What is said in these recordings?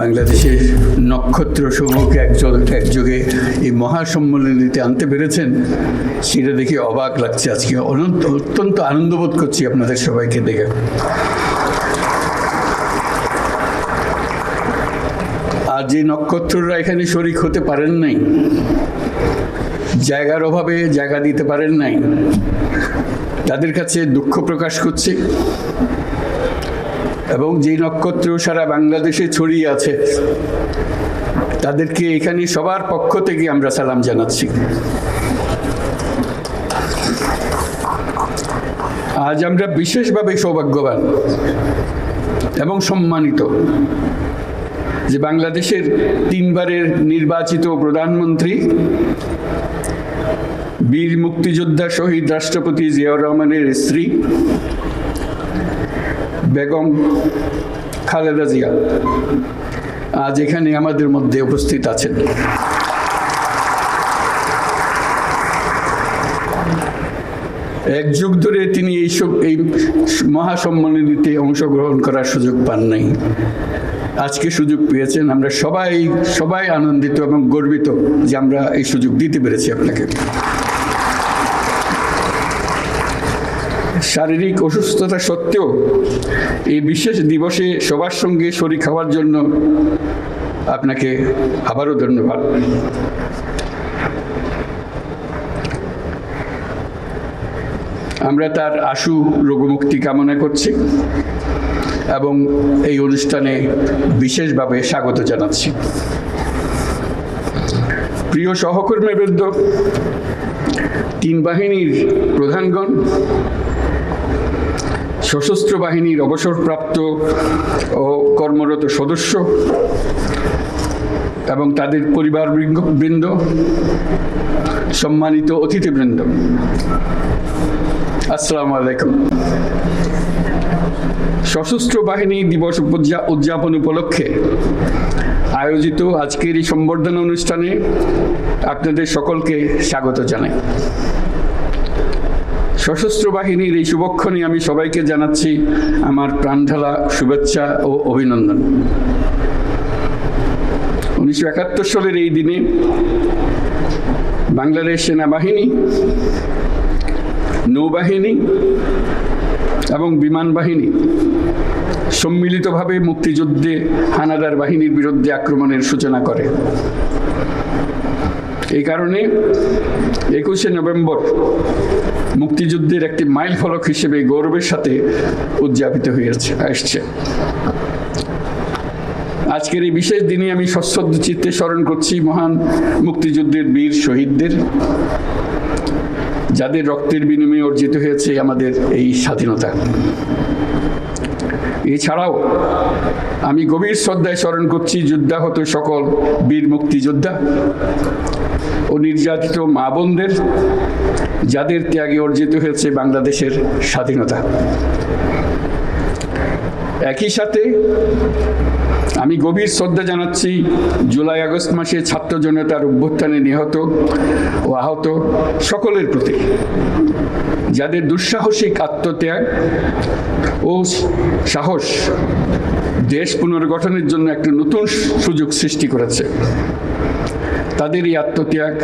বাংলাদেশের নক্ষত্র সমূহকে একযোগ একযোগে এই মহাসম্মেলনীতে আনতে পেরেছেন, সেটা দেখে অবাক লাগছে আজকে। অনন্ত, অত্যন্ত আনন্দবোধ করছি আপনাদের সবাইকে দেখে। আর যে নক্ষত্ররা এখানে শরিক হতে পারেন নাই, জায়গার অভাবে জায়গা দিতে পারেন নাই, তাদের কাছে দুঃখ প্রকাশ করছি। এবং যে নক্ষত্র সারা বাংলাদেশে ছড়িয়ে আছে, তাদেরকে এখানে সবার পক্ষ থেকে আমরা সালাম জানাচ্ছি। আজ আমরা বিশেষভাবে সৌভাগ্যবান এবং সম্মানিত যে বাংলাদেশের তিনবারের নির্বাচিত প্রধানমন্ত্রী, বীর মুক্তিযোদ্ধা শহীদ রাষ্ট্রপতি জিয়াউর রহমানের স্ত্রী বেগম খালেদা জিয়া আজ এখানে আমাদের মধ্যে উপস্থিত আছেন। এক যুগ ধরে তিনি এইসব এই মহাসম্মেলনীতে অংশগ্রহণ করার সুযোগ পান নাই। আজকে সুযোগ পেয়েছেন আমরা সবাই সবাই আনন্দিত এবং গর্বিত যে আমরা এই সুযোগ দিতে পেরেছি আপনাকে। শারীরিক অসুস্থতা সত্ত্বেও এই বিশেষ দিবসে সবার সঙ্গে শরীর খাওয়ার জন্য আপনাকে আবারও ধন্যবাদ। আমরা তার আশু রোগমুক্তি কামনা করছি এবং এই অনুষ্ঠানে বিশেষভাবে স্বাগত জানাচ্ছি। প্রিয় সহকর্মীবৃন্দ তিন বাহিনীর প্রধানগণ সশস্ত্র বাহিনীর অবসরপ্রাপ্ত ও কর্মরত সদস্য এবং তাদের পরিবার বৃন্দ সম্মানিত অতিথিবৃন্দ। আসসালামু আলাইকুম। সশস্ত্র বাহিনী দিবস উদযাপন উপলক্ষে আয়োজিত আজকের এই সম্বর্ধনা অনুষ্ঠানে আপনাদের সকলকে স্বাগত জানাই। সশস্ত্র বাহিনীর এই শুভক্ষণে আমি সবাইকে জানাচ্ছি আমার প্রাণঢালা শুভেচ্ছা ও অভিনন্দন। উনিশশো একাত্তর সালের এই দিনে বাংলাদেশ সেনাবাহিনী, নৌবাহিনী এবং বিমান বাহিনী সম্মিলিতভাবে মুক্তিযুদ্ধে হানাদার বাহিনীর বিরুদ্ধে আক্রমণের সূচনা করে। এই কারণে একুশে নভেম্বর মুক্তিযুদ্ধের একটি মাইল ফলক হিসেবে গৌরবের সাথে উদযাপিত হয়েছে আসছে। আজকের এই বিশেষ দিনে আমি সশ্রদ্ধ চিত্তে স্মরণ করছি মহান মুক্তিযুদ্ধের বীর শহীদদের, যাদের রক্তের বিনিময়ে অর্জিত হয়েছে আমাদের এই স্বাধীনতা। এছাড়াও আমি গভীর শ্রদ্ধায় স্মরণ করছি যোদ্ধা যুদ্ধাহত সকল বীর মুক্তিযোদ্ধা ও নির্যাতিত মা বোনদের, যাদের ত্যাগে অর্জিত হয়েছে বাংলাদেশের স্বাধীনতা। একই সাথে আমি গভীর শ্রদ্ধা জানাচ্ছি জুলাই আগস্ট মাসে ছাত্র জনতার অভ্যুত্থানে নিহত ও আহত সকলের প্রতি। যাদের দুঃসাহসিক আত্মত্যাগ ও সাহস দেশ পুনর্গঠনের জন্য একটা নতুন সুযোগ সৃষ্টি করেছে। তাদের এই আত্মত্যাগ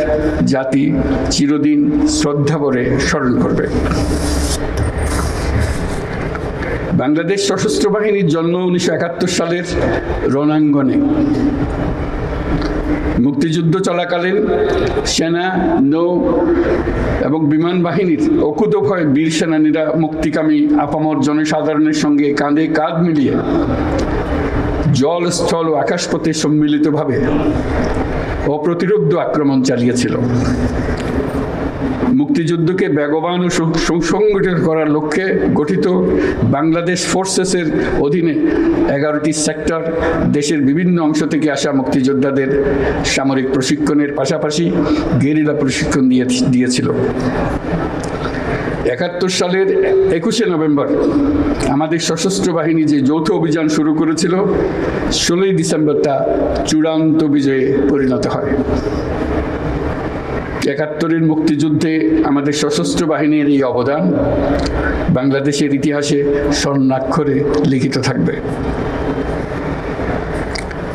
জাতি চিরদিন শ্রদ্ধা ভরে স্মরণ করবে। বাংলাদেশ সশস্ত্র বাহিনীর জন্ম উনিশশো একাত্তর সালের রণাঙ্গনে। মুক্তিযুদ্ধ চলাকালীন সেনা, নৌ এবং বিমান বাহিনীর অকুতভয় বীর সেনানীরা মুক্তিকামী আপামর জনসাধারণের সঙ্গে কাঁধে কাঁধ মিলিয়ে জল, স্থল ও আকাশপথে সম্মিলিতভাবে অপ্রতিরোধ আক্রমণ চালিয়েছিল। মুক্তিযুদ্ধকে বেগবান ও সুসংগঠিত করার লক্ষ্যে গঠিত বাংলাদেশ ফোর্সেসের অধীনে এগারোটি সেক্টর দেশের বিভিন্ন অংশ থেকে আসা মুক্তিযোদ্ধাদের সামরিক প্রশিক্ষণের পাশাপাশি গেরিলা প্রশিক্ষণ দিয়ে দিয়েছিল। একাত্তর সালের একুশে নভেম্বর আমাদের সশস্ত্র বাহিনী যে যৌথ অভিযান শুরু করেছিল, ষোলোই ডিসেম্বর তা চূড়ান্ত বিজয়ে পরিণত হয়। একাত্তরের মুক্তিযুদ্ধে আমাদের সশস্ত্র বাহিনীর এই অবদান বাংলাদেশের ইতিহাসে স্বর্ণাক্ষরে লিখিত থাকবে।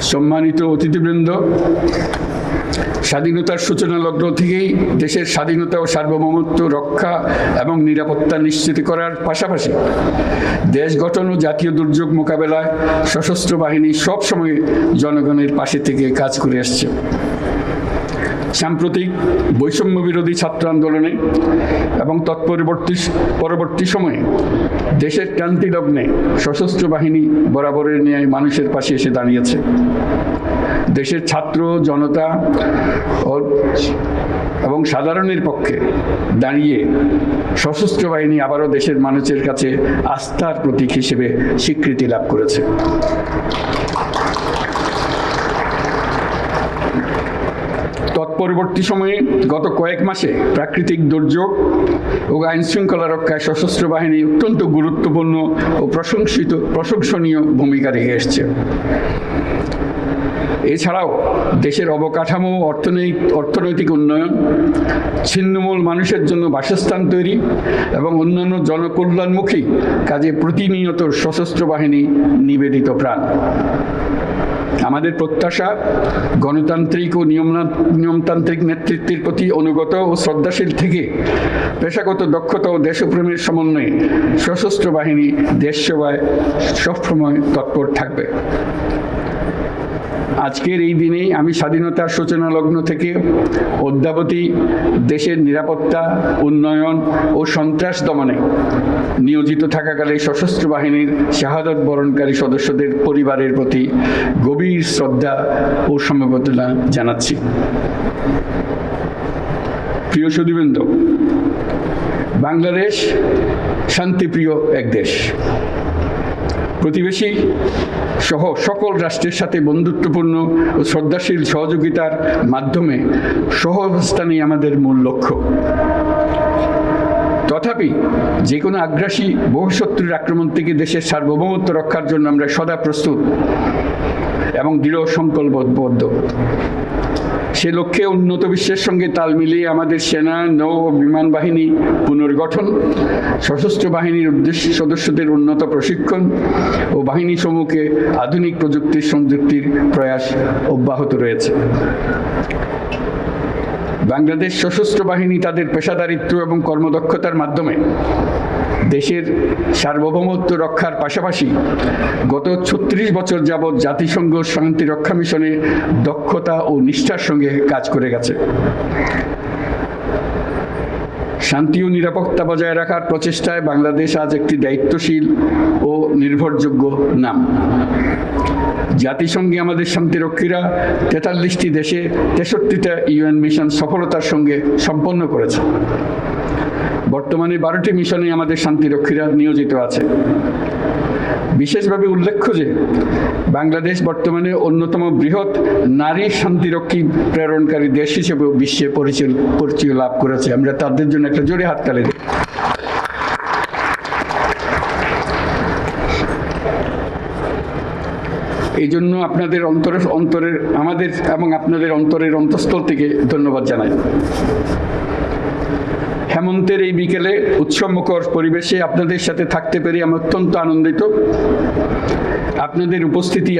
সম্মানিত অতিথিবৃন্দ, স্বাধীনতার সূচনা লগ্ন থেকেই দেশের স্বাধীনতা ও সার্বভৌমত্ব রক্ষা এবং নিরাপত্তা নিশ্চিত করার পাশাপাশি দেশ গঠন ও জাতীয় দুর্যোগ মোকাবেলায় সশস্ত্র বাহিনী সবসময় জনগণের পাশে থেকে কাজ করে আসছে। সাম্প্রতিক বৈষম্য বিরোধী ছাত্র আন্দোলনে এবং তৎপরবর্তী পরবর্তী সময়ে দেশের ক্রান্তি লগ্নে সশস্ত্র বাহিনী বরাবরের ন্যায় মানুষের পাশে এসে দাঁড়িয়েছে। দেশের ছাত্র, জনতা এবং সাধারণের পক্ষে দাঁড়িয়ে সশস্ত্র বাহিনী আবারও দেশের মানুষের কাছে আস্থার প্রতীক হিসেবে স্বীকৃতি লাভ করেছে। তৎপরবর্তী সময়ে গত কয়েক মাসে প্রাকৃতিক দুর্যোগ ও আইন শৃঙ্খলা রক্ষায় সশস্ত্র বাহিনী অত্যন্ত গুরুত্বপূর্ণ ও প্রশংসিত, প্রশংসনীয় ভূমিকা রেখে এসছে। এছাড়াও দেশের অবকাঠামো, অর্থনৈতিক অর্থনৈতিক উন্নয়ন, ছিন্নমূল মানুষের জন্য বাসস্থান তৈরি এবং অন্যান্য জনকল্যাণমুখী কাজে প্রতিনিয়ত সশস্ত্র বাহিনী নিবেদিত প্রাণ। আমাদের প্রত্যাশা গণতান্ত্রিক ও নিয়ম নিয়মতান্ত্রিক নেতৃত্বের প্রতি অনুগত ও শ্রদ্ধাশীল থেকে পেশাগত দক্ষতা ও দেশপ্রেমের সমন্বয়ে সশস্ত্র বাহিনী দেশ সেবায় সবসময় তৎপর থাকবে। আজকের এই দিনেই আমি স্বাধীনতার সূচনা লগ্ন থেকে অদ্যাবধি দেশের নিরাপত্তা, উন্নয়ন ও সন্ত্রাস দমনে নিয়োজিত থাকাকালে সশস্ত্র বাহিনীর শাহাদত বরণকারী সদস্যদের পরিবারের প্রতি গভীর শ্রদ্ধা ও সমবেদনা জানাচ্ছি। প্রিয় সুদীবৃন্দ বাংলাদেশ শান্তিপ্রিয় এক দেশ। প্রতিবেশী সহ সকল রাষ্ট্রের সাথে বন্ধুত্বপূর্ণ ও শ্রদ্ধাশীল সহযোগিতার মাধ্যমে সহাবস্থানই আমাদের মূল লক্ষ্য। তথাপি যে কোনো আগ্রাসী বহুশত্রুর আক্রমণ থেকে দেশের সার্বভৌমত্ব রক্ষার জন্য আমরা সদা প্রস্তুত এবং দৃঢ় সংকল্পবদ্ধ সে লক্ষ্যে উন্নত বিশ্বের সঙ্গে তাল মিলিয়ে আমাদের সেনা, নৌ ও বিমান বাহিনী পুনর্গঠন, সশস্ত্র বাহিনীর উদ্দেশ্য সদস্যদের উন্নত প্রশিক্ষণ ও বাহিনী সমূহকে আধুনিক প্রযুক্তির সংযুক্তির প্রয়াস অব্যাহত রয়েছে। বাংলাদেশ সশস্ত্র বাহিনী তাদের পেশাদারিত্ব এবং কর্মদক্ষতার মাধ্যমে দেশের সার্বভৌমত্ব রক্ষার পাশাপাশি গত ছত্রিশ বছর যাবৎ জাতিসংঘ শান্তি রক্ষা মিশনে দক্ষতা ও নিষ্ঠার সঙ্গে কাজ করে গেছে। শান্তি ও নিরাপত্তা বজায় রাখার প্রচেষ্টায় বাংলাদেশ আজ একটি দায়িত্বশীল ও নির্ভরযোগ্য নাম। জাতিসংঘে আমাদের শান্তিরক্ষীরা তেতাল্লিশটি দেশে তেষট্টিটা ইউএন মিশন সফলতার সঙ্গে সম্পন্ন করেছে। বর্তমানে বারোটি মিশনে আমাদের শান্তিরক্ষীরা নিয়োজিত আছে। বিশেষভাবে উল্লেখ্য যে বাংলাদেশ বর্তমানে অন্যতম বৃহৎ নারী শান্তিরক্ষী প্রেরণকারী দেশ হিসেবে বিশ্বে পরিচয় পরিচয় লাভ করেছে। আমরা তাদের জন্য একটা জোরে হাততালি দিই। এই জন্য আপনাদের অন্তরের অন্তরের আমাদের এবং আপনাদের অন্তরের অন্তঃস্থল থেকে ধন্যবাদ জানাই। হেমন্তের এই বিকেলে উৎসবমুখর পরিবেশে আপনাদের সাথে থাকতে পেরে আমি অত্যন্ত আনন্দিত। আপনাদের উপস্থিতি